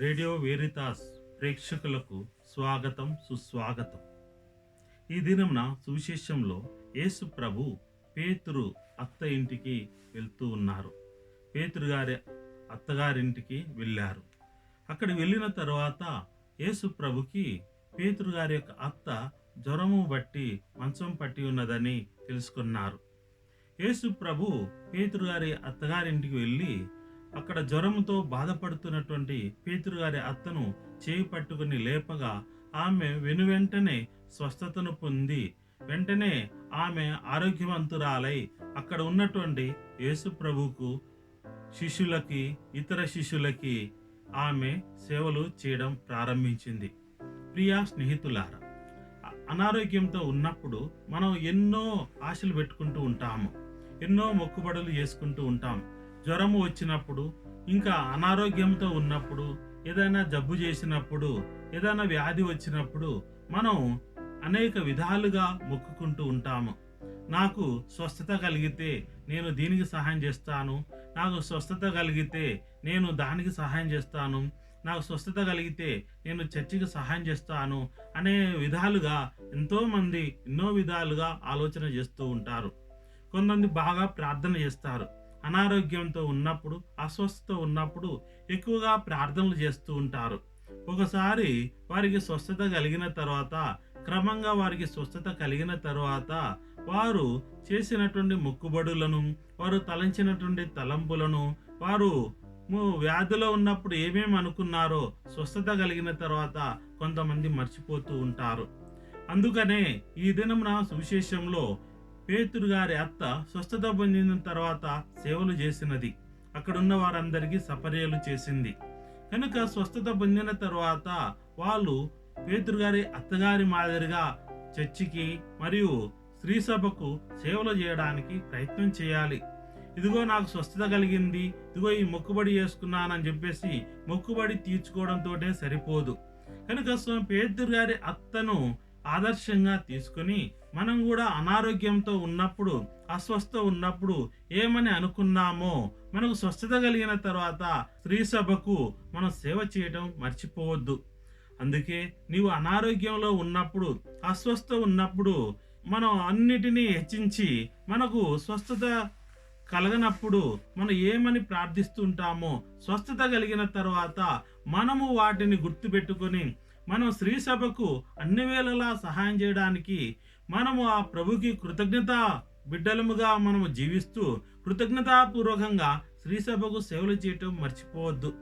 Radio వేరితాస్ ప్రేక్షకులకు స్వాగతం సుస్వాగతం. ఈ దినమున సువిశేషంలో యేసు ప్రభు పేతురు అత్త ఇంటికి వెళ్తూ ఉన్నారు. పేతురు గారి అత్తగారింటికి వెళ్ళారు. అక్కడ వెళ్ళిన తర్వాత యేసు ప్రభుకి పేతురు గారి యొక్క అత్త జ్వరము బట్టి మంచం పట్టి ఉన్నదని తెలుసుకున్నారు. యేసు ప్రభు పేతురు గారి అత్తగారింటికి వెళ్ళి అక్కడ జ్వరంతో బాధపడుతున్నటువంటి పేతురు గారి అత్తను చేయి పట్టుకుని లేపగా ఆమె వెనువెంటనే స్వస్థతను పొంది వెంటనే ఆమె ఆరోగ్యవంతురాలై అక్కడ ఉన్నటువంటి యేసు ప్రభుకు శిష్యులకి ఇతర శిష్యులకి ఆమె సేవలు చేయడం ప్రారంభించింది. ప్రియా స్నేహితులారా అనారోగ్యంతో ఉన్నప్పుడు మనం ఎన్నో ఆశలు పెట్టుకుంటూ ఉంటాము ఎన్నో మొక్కుబడులు చేసుకుంటూ ఉంటాం. జ్వరము వచ్చినప్పుడు ఇంకా అనారోగ్యంతో ఉన్నప్పుడు ఏదైనా జబ్బు చేసినప్పుడు ఏదైనా వ్యాధి వచ్చినప్పుడు మనం అనేక విధాలుగా మొక్కుకుంటూ ఉంటాము. నాకు స్వస్థత కలిగితే నేను దీనికి సహాయం చేస్తాను. నాకు స్వస్థత కలిగితే నేను దానికి సహాయం చేస్తాను. నాకు స్వస్థత కలిగితే నేను చర్చికి సహాయం చేస్తాను అనే విధాలుగా ఎంతోమంది ఎన్నో విధాలుగా ఆలోచన చేస్తూ ఉంటారు. కొంతమంది బాగా ప్రార్థన చేస్తారు. అనారోగ్యంతో ఉన్నప్పుడు అస్వస్థత ఉన్నప్పుడు ఎక్కువగా ప్రార్థనలు చేస్తూ ఉంటారు. ఒకసారి వారికి స్వస్థత కలిగిన తర్వాత క్రమంగా వారికి స్వస్థత కలిగిన తర్వాత వారు చేసినటువంటి మొక్కుబడులను వారు తలంచినటువంటి తలంపులను వారు వ్యాధిలో ఉన్నప్పుడు ఏమేమి అనుకున్నారో స్వస్థత కలిగిన తర్వాత కొంతమంది మర్చిపోతూ ఉంటారు. అందుకనే ఈ దినమున సువిశేషంలో పేతురు గారి అత్త స్వస్థత పొందిన తర్వాత సేవలు చేసినది. అక్కడున్న వారందరికీ సపర్యలు చేసింది. కనుక స్వస్థత పొందిన తర్వాత వాళ్ళు పేతురు గారి అత్తగారి మాదిరిగా చర్చికి మరియు స్త్రీ సభకు సేవలు చేయడానికి ప్రయత్నం చేయాలి. ఇదిగో నాకు స్వస్థత కలిగింది. ఇదిగో ఈ మొక్కుబడి చేసుకున్నానని చెప్పేసి మొక్కుబడి తీర్చుకోవడంతో సరిపోదు. కనుక స్వ- పేతురు గారి అత్తను ఆదర్శంగా తీసుకుని మనం కూడా అనారోగ్యంతో ఉన్నప్పుడు అస్వస్థ ఉన్నప్పుడు ఏమని అనుకున్నామో మనకు స్వస్థత కలిగిన తర్వాత స్త్రీ సభకు మనం సేవ చేయడం మర్చిపోవద్దు. అందుకే నీవు అనారోగ్యంలో ఉన్నప్పుడు అస్వస్థ ఉన్నప్పుడు మనం అన్నిటినీ హెచ్చించి మనకు స్వస్థత కలగనప్పుడు మనం ఏమని ప్రార్థిస్తుంటామో స్వస్థత కలిగిన తర్వాత మనము వాటిని గుర్తుపెట్టుకొని మనం స్త్రీ సభకు అన్ని వేళలా సహాయం చేయడానికి మనము ఆ ప్రభుకి కృతజ్ఞత బిడ్డలముగా మనము జీవిస్తూ కృతజ్ఞతాపూర్వకంగా స్త్రీ సభకు సేవలు చేయటం మర్చిపోవద్దు.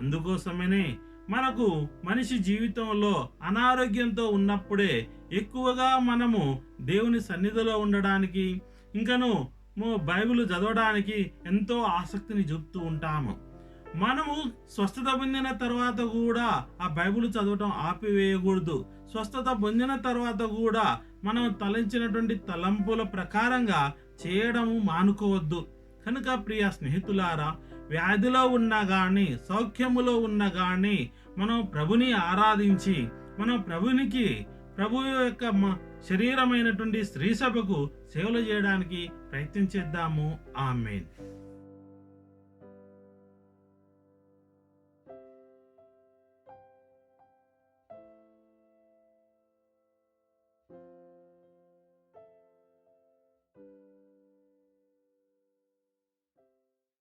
అందుకోసమనే మనకు మనిషి జీవితంలో అనారోగ్యంతో ఉన్నప్పుడే ఎక్కువగా మనము దేవుని సన్నిధిలో ఉండడానికి ఇంకను బైబిల్ చదవడానికి ఎంతో ఆసక్తిని చూపుతూ ఉంటాము. మనము స్వస్థత పొందిన తర్వాత కూడా ఆ బైబిల్ చదవటం ఆపివేయకూడదు. స్వస్థత పొందిన తర్వాత కూడా మనం తలంచినటువంటి తలంపుల ప్రకారంగా చేయడము మానుకోవద్దు. కనుక ప్రియ స్నేహితులారా వ్యాధిలో ఉన్నా కానీ సౌఖ్యములో ఉన్నా కానీ మనం ప్రభుని ఆరాధించి మనం ప్రభునికి ప్రభు యొక్క శరీరమైనటువంటి స్త్రీ సభకు సేవలు చేయడానికి ప్రయత్నం చేద్దాము. ఆమెన్.